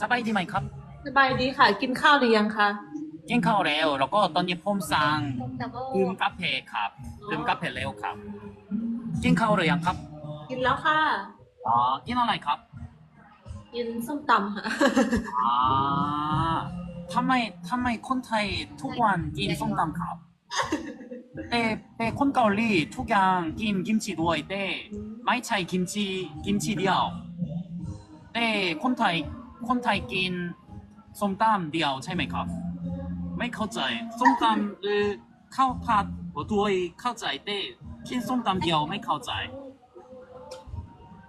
สบายดีไหมครับ สบายดีค่ะ กินข้าวหรือยังคะกินข้าวแล้วแล้วก็ตอนนี้ผมสั่งดับเบิลดื่มกาแฟครับดื่มกาแฟแล้วครับ กินข้าวหรือยังครับ กินแล้วค่ะอ๋อกินอะไรครับ กินส้มตำค่ะอ่าทำไมทำไมคนไทยทุกวันกินส้มตำครับแต่แต่คนเกาหลีทุกอย่างกินกิมจิด้วยแต่ไม่ใช่กิมจิกิมจิเดียวแต่คนไทย คนไทยกินส้มตำเดียวใช่ไหมครับ ไม่เข้าใจส้มตำหรือข้าวผัดด้วยเข้าใจแต่กินส้มตำเดียวไม่เข้าใจ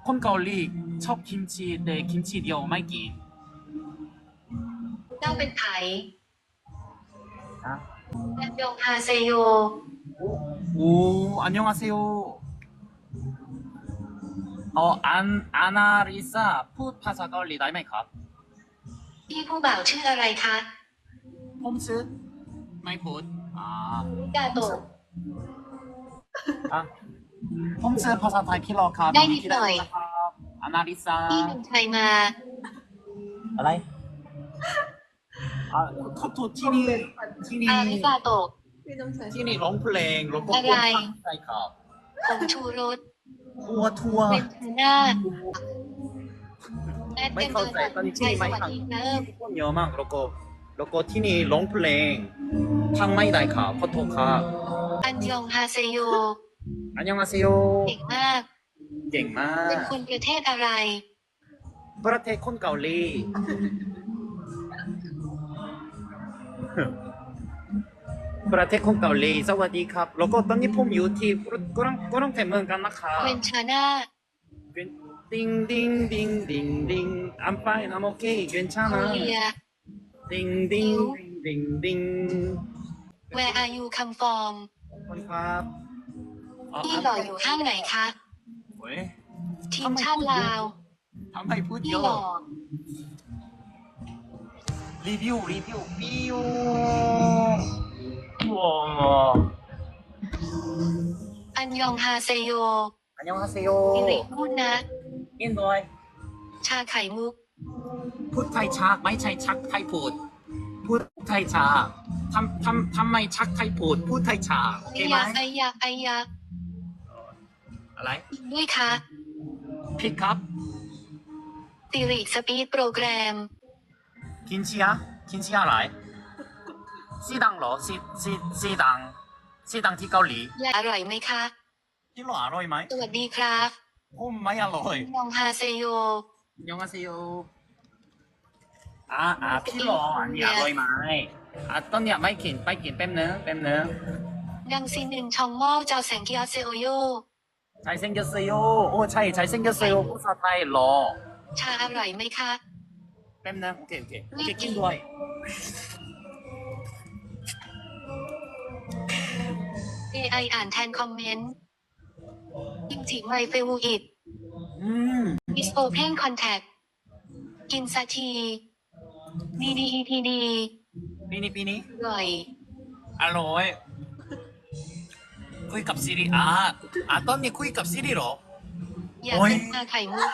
คนเกาหลีชอบกิมจิแต่กิมจิเดียวไม่กินเจ้าเป็นไผฮะอันยองฮาเซโยโอ้อันยองอาเซโอเอ๋ออันอานาลิซาพูดภาษาเกาหลีได้ไหมครับ พี่ผู้บ่าวชื่ออะไรคะผมชื่อไม่พูดอ่ากาโตะอะผมชื่อภาษาไทยพี่รอครับได้นิดหน่อย ครับอานาลิซาพี่หนุ่มไทยมา อะไรอ่าขอโทษที่นี่ที่นี่อาริกาโตะ พี่น้ำใสที่นี่ร้องเพลงร้องเพลงอะไร ใช่ครับ ผงชูรสทัวร์ทัวร์ เป็นทูน่าแอด ไม่เป็นเข้าใจตอนนี้ที่ชัยนี่สไม่วัสทันดีเนิบคนเยอะมากแล้วก็แล้วก็ที่นี่ร้องเพลงทางไม่ได้ครับขอโทษครับอันยองฮาเซโยอันยองอาเซโยเก่งมากเก่งมาเป็นกคนประเทศอะไร ประเทศคนเกาหลีประเทศคนเกาหลีสวัสดีครับ แล้วก็ตอนนี้ผมอยู่ที่กรุงกรุงเทพเมืองกันนะครับเวนชาน่าเป็นดิ งดิงดิงดิงดิง I'm fine I'm okay 괜찮 โค 아 เรีย ดิงดิงดิงดิง Where are you come from ขอบคุณครับอ๋อ พี่หล่ออยู่ห้างไหนคะ เว้ย ทีมชาติลาว ทำไมพูด พี่ เย หล่อ อะรีวิวรีวิวรีวิวว้าว อันยองฮาเซโย อันยองฮาเซโย อิริพูดนะ อินด้วยชาไข่มุก พูดไทยชักไม่ใช่ชักไทยพูด พูดไทยชาทำทำทำไมชักไทยพูด พูดไทยชาโอเคไอไหมยักไอยักไอยักอะไรด้วยคะผิดครับติริสปีดโปรแกรม กินเชียกินเชียอะไรซีดังเหรอซีซีซีดังซีดังที่เกาหลีและอร่อยไหมคะ ที่หรออร่อยไหมสวัสดีครับ ผมไม่อร่อยยองฮาเซโยยองฮาเซโยอ่าอ่าพี่หลออันนี้อร่อยไหมอะต้นเนี่ยไม่กินไปกินแป๊มเนื้อแป๊มเนื้อยังซีหนึ่งชองมอเจ้าแสงกิอาเซโยใช้เส้นเยเซโยโอ้ใช่ใช้เส้นเยเซโยภาษาไทยหรอชาอร่อยไหมคะแป๊มเนื้อโอเคโอเคโอเคกินด้วยเอไออ่านแทนคอมเมนต์ กิมจิไมเฟวอิดอืม มิสโอเพนคอนแทคกินซาทีดีดีอีทีดีนี่นี่ปีนี้หน่อย อร่อย คุยกับซีรีอาอาตอนนี้คุยกับซีรีหรอ อยากเป็นปลาไข่มุก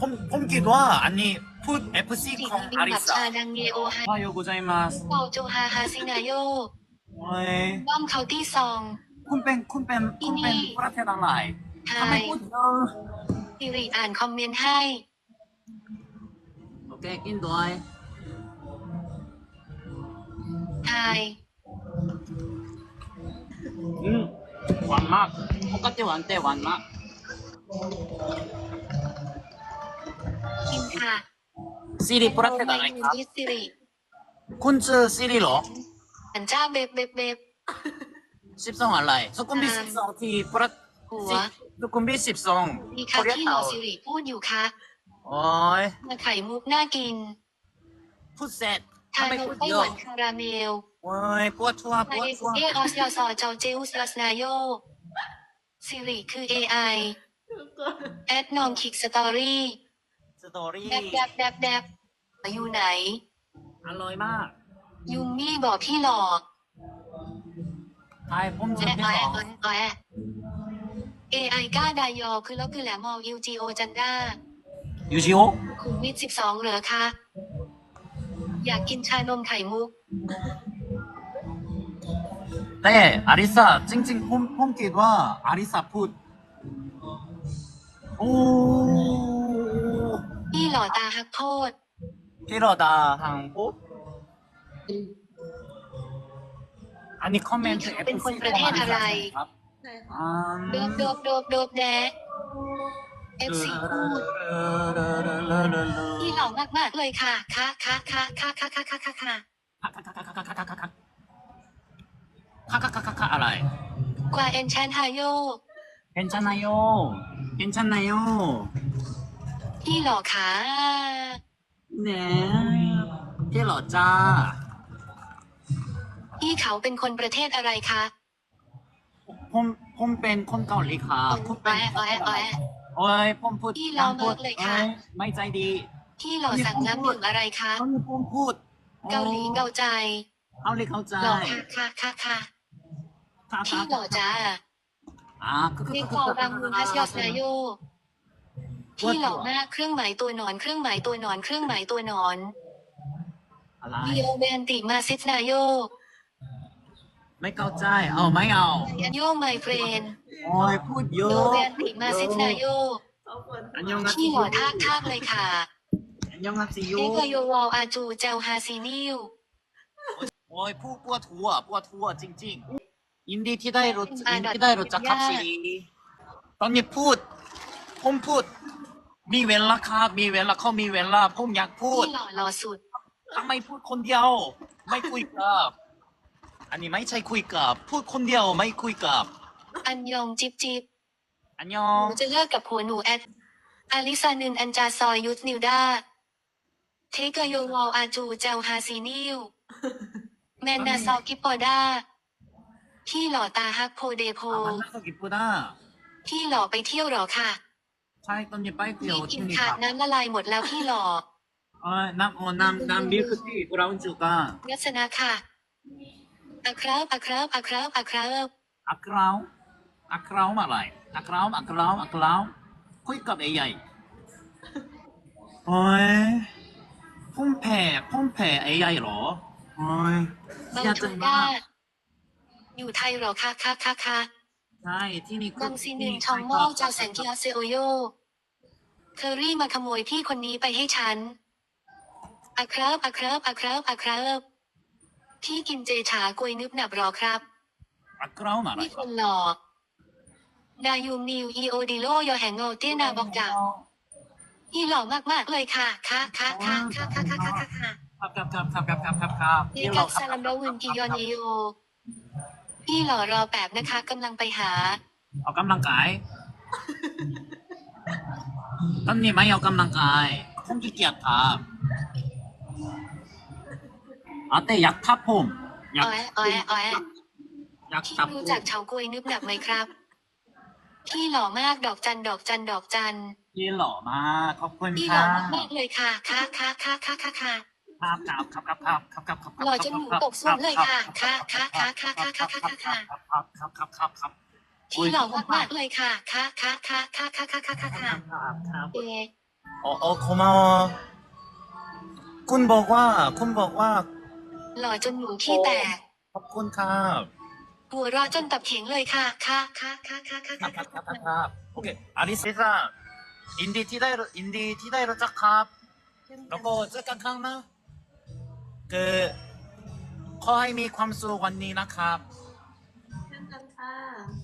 ผมผมคิดว่าอันนี้พูดเอฟซีคของอาริสซาชาดังเยโอฮาโยโกใจมาสโอโจฮาฮาซินาโยโอ้ยบอมเคาตี้สอง คุณเป็นคุณเป็นคุณเป็นประเทศอะไรไททำไมยพูดเยอะสิริอ่านคอมเมนต์ให้ โอเคกินด้วยไทย อืมหวานมากปกติหวานแต่หวานมากกินค่ะซีรีส์ประเทศอะไรครับคุณเจอซีรีหรออันจ้าเบบเบบเบบ สิบสองอะไรสกุลบิทสิบสองที่ประหัวสกุลบิทสิบสองมีค่ะที่หมอสิริพูดอยู่ค่ะโอ้ยมาไข่มุกน่ากิน พูดเสร็จทานไมไหวันคาราเมลโว้ยปวดทั่วปวดทั่วเอออสยอสอเจ้าเจอุสยอสนายโยสิริคือเอ AI แอดนองคิกสตอรี่สตอรี่แดบแดบแดบแดบอยู่ไหน อร่อยมาก ยุงมี่บอกพี่หลอก 아이 폼즈 แอะแอะ 피서 แอะ AI ก้าดายอคือแล้วคือแหลมอล UGO จันด้า 유지호? คุมวิทสิบสองเหรอคะ อยากกินชานมไข่มุก 네, 아리사, 찡찡 홈, 홈깃와 아리사 풋. 오, พี่หล่อตาฮักโพด 피러다 항복. 아 อันนี้คอมเมนต์เป็นคนประเทศอะไร ครับค่โดบโดบโดบดบแดกเอฟซีพูดที่หล่อมากมากเลยค่ะค่ะค่ะค่ะค่ะค่ะค่ะค่ะค่ะค่ะค่ะค่ะค่ะค่ะค่ะอะไรกว่าเอนแชนไฮโยเอ็นชันนาโยเอ็นชันนาโยที่หล่อค่ะ เนี่ยที่หล่อจ้า พี่เขาเป็นคนประเทศอะไรคะผมผมเป็นคนเกาหลีค่ะผมเป็นโอ้ยโอโอ้ยผมพูดพี่เราเมิกเลยค่ะ ไม่ใจดี พี่หล่อสั่งน้ำดื่มอะไรคะผมพูด เกาหลีเกาใจเกาเลยเกาใจหล่อค่ะค่ะค่ะค่ะพี่หล่อจ้าอ่าคือคอรังมูฮัสยอดนายโยพี่หล่อมากเครื่องหมายตัวหนอนเครื่องหมายตัวหนอนเครื่องหมายตัวหนอนอะไรเดียอเบนติมาซิสนายโย ไม่เข้าใจ เอาไม่เอายันโยไมเฟรนโอ้ยพูดเยโดอะเบนติมาซิสนาโยขอบคุณอันยองอาพี่หล่อทากทากเลยค่ะอันยองอาซิโยเดกโยวอลอาจูเจลฮาซีนิวโอ้ยพูดปวดหัวปวดหัวจริงๆยินดีที่ได้รู้ยินดีที่ได้รู้จักครับสิตอนนี้พูด ผมพูด มีเวลาครับมีเวลาเขามีเวลาผมอยากพูดพี่หล่อหล่อสุด ทำไมพูดคนเดียว ไม่คุยกับ อันนี้ไม่ใช่คุยกับ พูดคนเดียวไม่คุยกับอันยองจิบจิบอันยอหงนูจะเลิกกับผัวหนูแอดอาลิซานึนอันจาซอยยุทธนิวดาเทกโยวอลอาจูเจลฮาซีนิวแมนนาซอกิปปอดาพี่หล่อตาฮักโพเดโพอะมันน่าสกิปนะพี่หล่อไปเที่ยวเหรอค่ะใช่ตอนนี้ไปเที่ยวพี่กิที่นนี่ขาคดรับน้ำละลายหมดแล้วพี่หล่อเออน้ำอ๋อน้ำน้ำมิลค์ทีบราวน์จูกาลักษณะค่ะ อะครับอะครับอะครับอะครับอักราวอักราวมาอะไรอักราวอักราวอักราวคุยกับเอไอโอ้ยพุ่มแผ่พุ่มแผ่เอไอเหรอโอ้ยบางอยากถูจะกมาด้ากอยู่ไทยเหรอคะคะคะคะใช่ที่นี่บางซีหนึ่งชองโมอเจ้าแสงกิอาเซโอโยเคอรี่มาขโมยพี่คนนี้ไปให้ฉันอะครับอะครับอะครับอะครับ พี่กินเจฉากวยนึบหนับหรอครับอักราวมาอะไรนี่คนหลอกดายูมนิวอีโอดิโลยอแหงโงเตียนาบอกจักพี่หล่อมากๆเลยค่ะค่ะค่ะค่ะค่ะค่ะค่ะค่ะค่ะครับครับครับครับครับครับครับครับเรียกักซาลัมดาวินกิยอนเยโยพี่หล่อรอแป๊บนะคะกำลังไปหา ออกกำลังกายตอนนี้ไม่ออกกำลังกายผมขี้เกียจครับ อ่ะแต่อยากทับผมอยาก อ้อยอ้อยอ้อย อยาก พี่ ทับผ รู้ ม จักเฉากล้วยนึบหนับไหมครับ พี่หล่อมากดอกจันดอกจันดอกจัน พี่หล่อมากขอบคุณ พี่ ค หล่ รั อบ มากๆเลยค่ะค่ะค่ะค่ะค่ะค่ะค่ะ ครับครับครับครับครับครับครับครับ หล่อจนหนูตกส้วมเลยค่ะค่ะค่ะค่ะค่ะค่ะค่ะค่ะค่ะ ครับครับครับครับครับ พี่หล่อมากๆเลยค่ะค่ะค่ะค่ะค่ะค่ะค่ะค่ะค่ะค่ะ ครับครับ เอ โอ้โอ้고마워คุณบอกว่าคุณบอกว่า หล่อจนหนูขี้แตกขอบคุณครับหัวเรอจนตับเข็งเลยค่ะค่ะค่ะค่ะค่ะค่ะครัค่ะบครับครับครับโอเคอาริสซ่าอินดี้ที่ได้อินดี้ที่ได้รู้จักครับแล้วก็เจอกันครั้งนะคือขอให้มีความสุขวันนี้นะครับ เช่นกันค่ะ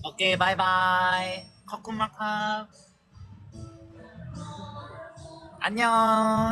โอเคบายบาย ขอบคุณมากครับ อันยอง